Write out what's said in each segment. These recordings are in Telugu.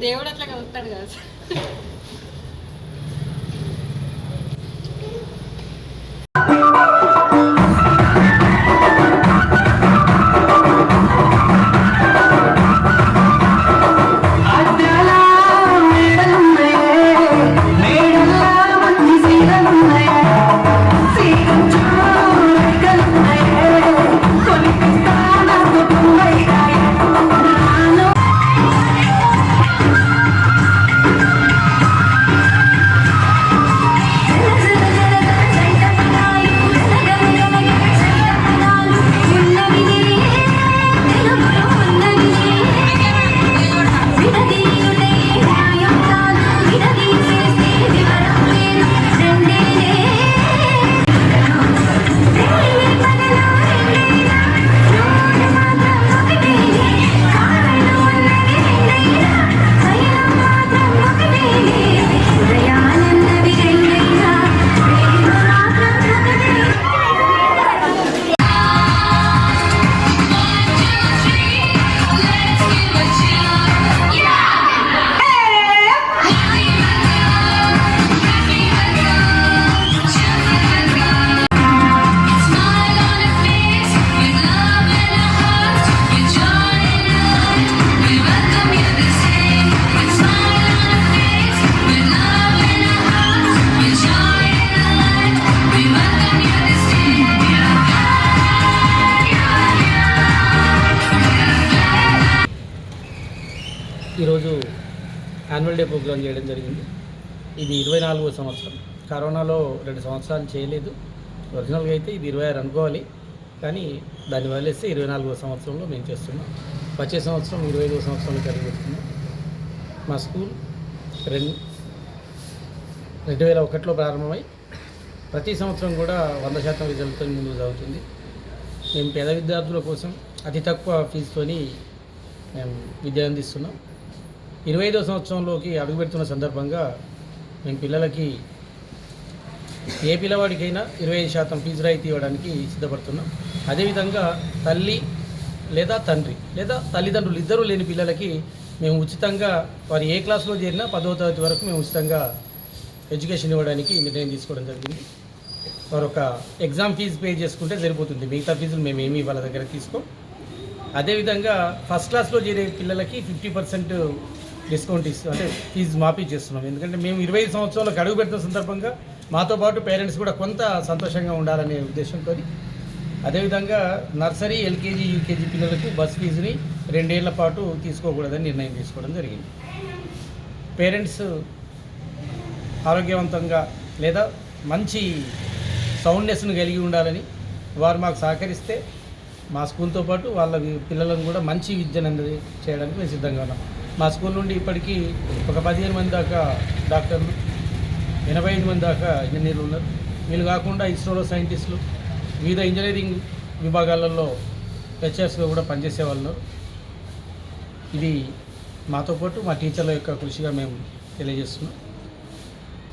దేవుడు అట్లా కలుగుతాడు కదా యాన్యువల్ డే ప్రోగ్రాం చేయడం జరిగింది. ఇది ఇరవై నాలుగో సంవత్సరం. కరోనాలో రెండు సంవత్సరాలు చేయలేదు. ఒరిజినల్గా అయితే ఇది ఇరవై ఆరు అనుకోవాలి. కానీ దాన్ని వదిలేస్తే ఇరవై నాలుగో సంవత్సరంలో మేము చేస్తున్నాం. వచ్చే సంవత్సరం ఇరవై ఐదో సంవత్సరంలో జరుగుతున్నాం మా స్కూల్ రెండు రెండు వేల ఒకటిలో ప్రారంభమై ప్రతి సంవత్సరం కూడా వంద శాతం రిజల్ట్తో ముందుకు సాగుతుంది. మేము పేద విద్యార్థుల కోసం అతి తక్కువ ఫీజుతోని మేము విద్య అందిస్తున్నాం. ఇరవై ఐదో సంవత్సరంలోకి అడుగుపెడుతున్న సందర్భంగా మేము పిల్లలకి ఏ పిల్లవాడికైనా ఇరవై ఐదు శాతం ఫీజు రాయితీ ఇవ్వడానికి సిద్ధపడుతున్నాం. అదేవిధంగా తల్లి లేదా తండ్రి లేదా తల్లిదండ్రులు ఇద్దరూ లేని పిల్లలకి మేము ఉచితంగా వారు ఏ క్లాస్లో చేరినా పదవ తరగతి వరకు మేము ఉచితంగా ఎడ్యుకేషన్ ఇవ్వడానికి నిర్ణయం తీసుకోవడం జరిగింది. వారు ఒక ఎగ్జామ్ ఫీజు పే చేసుకుంటే సరిపోతుంది. మిగతా ఫీజులు మేము ఏమి వాళ్ళ దగ్గర తీసుకోం. అదేవిధంగా ఫస్ట్ క్లాస్లో చేరే పిల్లలకి ఫిఫ్టీ పర్సెంట్ డిస్కౌంట్ ఇస్తూ అంటే ఫీజు మాఫీ చేస్తున్నాం. ఎందుకంటే మేము ఇరవై సంవత్సరాలకు అడుగు పెడుతున్న సందర్భంగా మాతో పాటు పేరెంట్స్ కూడా కొంత సంతోషంగా ఉండాలనే ఉద్దేశంతో అదేవిధంగా నర్సరీ ఎల్కేజీ యూకేజీ పిల్లలకు బస్ ఫీజుని రెండేళ్ళ పాటు తీసుకోకూడదని నిర్ణయం తీసుకోవడం జరిగింది. పేరెంట్స్ ఆరోగ్యవంతంగా లేదా మంచి సౌండ్నెస్ను కలిగి ఉండాలని వారు మాకు సహకరిస్తే మా స్కూల్తో పాటు వాళ్ళ పిల్లలను కూడా మంచి విద్యను అంద చేయడానికి మేము సిద్ధంగా ఉన్నాం. మా స్కూల్ నుండి ఇప్పటికీ ఒక పదిహేను మంది దాకా డాక్టర్లు ఎనభై ఐదు మంది దాకా ఇంజనీర్లు ఉన్నారు. వీళ్ళు కాకుండా ఇస్రోలో సైంటిస్టులు వివిధ ఇంజనీరింగ్ విభాగాలలో హెచ్ఎస్లో కూడా పనిచేసే వాళ్ళు ఇది మాతో పాటు మా టీచర్ల యొక్క కృషిగా మేము తెలియజేస్తున్నాం.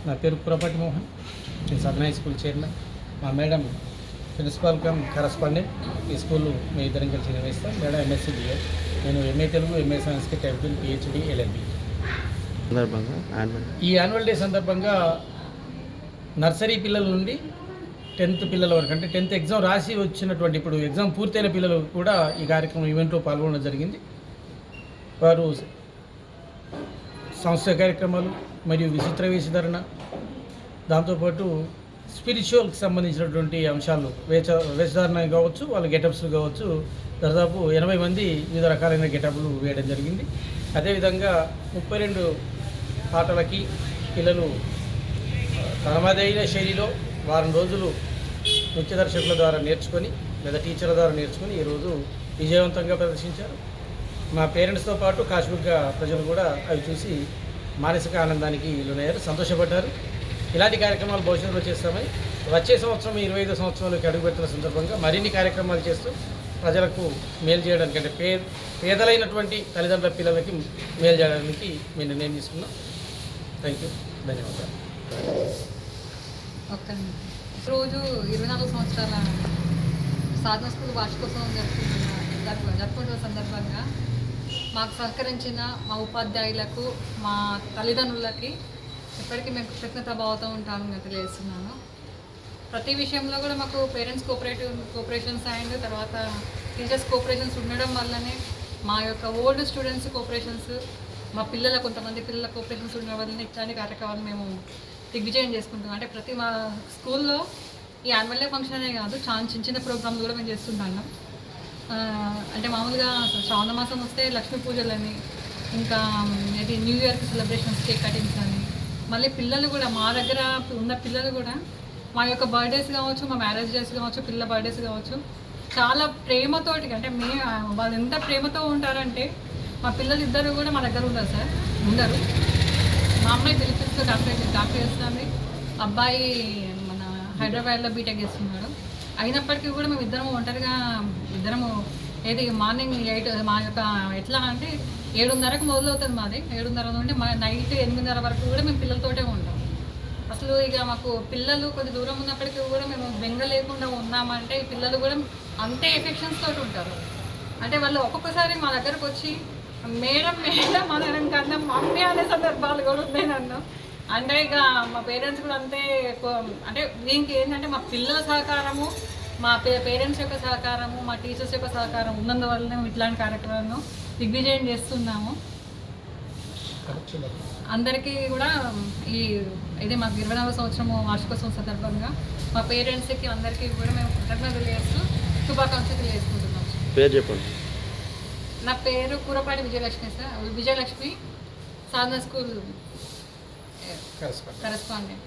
నా పేరు పురపటి మోహన్. నేను సదనా స్కూల్ చైర్మన్. మా మేడం ప్రిన్సిపాల్ కమ్ కరస్పాండెంట్ ఈ స్కూల్ మీ ఇద్దరం కలిసి నిర్వహిస్తాం. మేడం ఎంఎస్సీ బిఏ నేను MA Telugu MA Sanskrit MPhil PhD LLB ఈ యాన్యువల్ డే సందర్భంగా నర్సరీ పిల్లల నుండి టెన్త్ పిల్లల వరకు అంటే టెన్త్ ఎగ్జామ్ రాసి వచ్చినటువంటి ఇప్పుడు ఎగ్జామ్ పూర్తయిన పిల్లలు కూడా ఈ కార్యక్రమం ఈవెంట్లో పాల్గొనడం జరిగింది. వారు సంస్థ కార్యక్రమాలు మరియు విచిత్ర వేషధరణ దాంతోపాటు స్పిరిచువల్కి సంబంధించినటువంటి అంశాలు. వేచ వేషధారణ కావచ్చు వాళ్ళ గెటప్స్ కావచ్చు దాదాపు ఎనభై మంది వివిధ రకాలైన గెటప్లు వేయడం జరిగింది. అదేవిధంగా ముప్పై రెండు పాటలకి పిల్లలు తమదైన శైలిలో వారం రోజులు నృత్య దర్శకుల ద్వారా నేర్చుకొని లేదా టీచర్ల ద్వారా నేర్చుకొని ఈరోజు విజయవంతంగా ప్రదర్శించారు. మా పేరెంట్స్తో పాటు కాశ్మీర్గా ప్రజలు కూడా అవి చూసి మానసిక ఆనందానికి లోనయ్యారు సంతోషపడ్డారు. ఇలాంటి కార్యక్రమాలు భవిష్యత్తులో చేస్తామని వచ్చే సంవత్సరం ఇరవై ఐదు సంవత్సరాలకి అడుగుపెట్టిన సందర్భంగా మరిన్ని కార్యక్రమాలు చేస్తూ ప్రజలకు మేలు చేయడానికి అంటే పే పేదలైనటువంటి తల్లిదండ్రుల పిల్లలకి మేలు చేయడానికి మేము నిర్ణయం తీసుకున్నాం. థ్యాంక్ యూ ధన్యవాదాలు. రోజు ఇరవై నాలుగు సంవత్సరాల సాధన స్కూల్ వార్షికోత్సవం జరుపుకుంటున్న జరుపుకుంటున్న సందర్భంగా మాకు సహకరించిన మా ఉపాధ్యాయులకు మా తల్లిదండ్రులకి ఎప్పటికీ మేము కృతజ్ఞత భావంతో ఉంటామని నేను తెలియజేస్తున్నాను ప్రతి విషయంలో కూడా మాకు పేరెంట్స్ కోఆపరేటివ్ కోఆపరేషన్స్ అండ్ తర్వాత టీచర్స్ కోఆపరేషన్స్ ఉండడం వల్లనే మా యొక్క ఓల్డ్ స్టూడెంట్స్ కోఆపరేషన్స్ మా పిల్లల కొంతమంది పిల్లల కోఆపరేషన్స్ ఉండడం వల్లనే ఇట్లాంటి కార్యక్రమాలు మేము దిగ్విజయం చేసుకుంటాం అంటే ప్రతి మా స్కూల్లో ఈ యాన్యువల్ డే ఫంక్షన్ అనే కాదు చాలా చిన్న చిన్న ప్రోగ్రామ్స్ కూడా మేము చేస్తుంటాం అంటే మామూలుగా శ్రావణ మాసం వస్తే లక్ష్మీ పూజలని ఇంకా ఇది న్యూ ఇయర్కి సెలబ్రేషన్స్ కేక్ కటింగ్స్ అని మళ్ళీ పిల్లలు కూడా మా దగ్గర ఉన్న పిల్లలు కూడా మా యొక్క బర్త్డేస్ కావచ్చు మా మ్యారేజ్ డేస్ కావచ్చు పిల్లల బర్త్డేస్ కావచ్చు చాలా ప్రేమతోటి అంటే మే వాళ్ళు ఎంత ప్రేమతో ఉంటారంటే మా పిల్లలు ఇద్దరు కూడా మా దగ్గర ఉండరు సార్ ఉండరు. మా అమ్మాయి పిలిపిస్తూ డాక్టర్ డాక్టర్ చేస్తుంది. అబ్బాయి మన హైదరాబాద్లో బీటెక్ చేస్తున్నాడు. అయినప్పటికీ కూడా మేము ఇద్దరము ఒంటరిగా ఇద్దరము ఏది మార్నింగ్ ఎయిట్ మా యొక్క ఎట్లా అంటే ఏడున్నరకు మొదలవుతుంది మాది. ఏడున్నర నుండి మా నైట్ ఎనిమిదిన్నర వరకు కూడా మేము పిల్లలతోటే ఉంటాం. అసలు ఇక మాకు పిల్లలు కొద్ది దూరం ఉన్నప్పటికీ కూడా మేము బెంగ లేకుండా ఉన్నామంటే పిల్లలు కూడా అంతే ఎఫెక్షన్స్ తోటి ఉంటారు. అంటే వాళ్ళు ఒక్కొక్కసారి మా దగ్గరకు వచ్చి మేడం మేడం అనడం కన్నా మమ్మీ అనే సందర్భాలు కూడా ఉన్నాయి నన్ను. అంటే ఇక మా పేరెంట్స్ కూడా అంతే అంటే దీనికి ఏంటంటే మా పిల్లల సహకారము మా పేరెంట్స్ యొక్క సహకారము మా టీచర్స్ యొక్క సహకారం ఉన్నందువల్లనే ఇట్లాంటి కార్యక్రమాలను దిగ్విజయం చేస్తున్నాము. అందరికీ కూడా ఈ ఇది మాకు ఇరవై నాలుగో సంవత్సరము వార్షికోత్సవం సందర్భంగా మా పేరెంట్స్కి అందరికీ కూడా మేము కృతజ్ఞతలు తెలియజేస్తూ శుభాకాంక్షలు తెలియజేసుకుంటున్నాం పేరు చెప్పండి. నా పేరు Kurapati Vijayalakshmi sir. Vijayalakshmi Sadhana school correspondent.